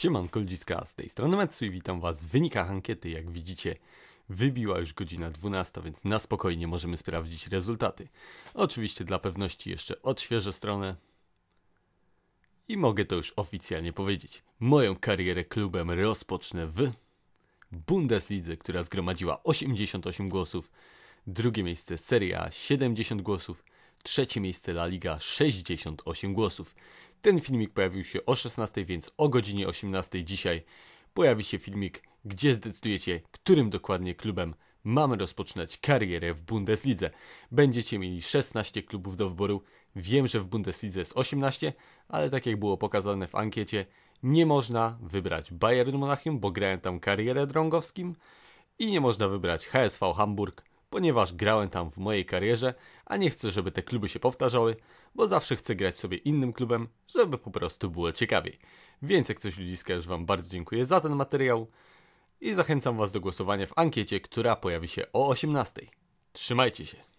Siemanko ludziska, z tej strony Metsu i witam was w wynikach ankiety. Jak widzicie, wybiła już godzina 12, więc na spokojnie możemy sprawdzić rezultaty. Oczywiście dla pewności jeszcze odświeżę stronę. I mogę to już oficjalnie powiedzieć. Moją karierę klubem rozpocznę w Bundeslidze, która zgromadziła 88 głosów. Drugie miejsce Serie A 70 głosów. Trzecie miejsce La Liga 68 głosów. Ten filmik pojawił się o 16, więc o godzinie 18 dzisiaj pojawi się filmik, gdzie zdecydujecie, którym dokładnie klubem mamy rozpoczynać karierę w Bundeslidze. Będziecie mieli 16 klubów do wyboru. Wiem, że w Bundeslidze jest 18, ale tak jak było pokazane w ankiecie, nie można wybrać Bayern Monachium, bo grałem tam karierę drągowskim i nie można wybrać HSV Hamburg, ponieważ grałem tam w mojej karierze, a nie chcę, żeby te kluby się powtarzały, bo zawsze chcę grać sobie innym klubem, żeby po prostu było ciekawiej. Więc jak coś ludziska, już Wam bardzo dziękuję za ten materiał i zachęcam Was do głosowania w ankiecie, która pojawi się o 18. Trzymajcie się!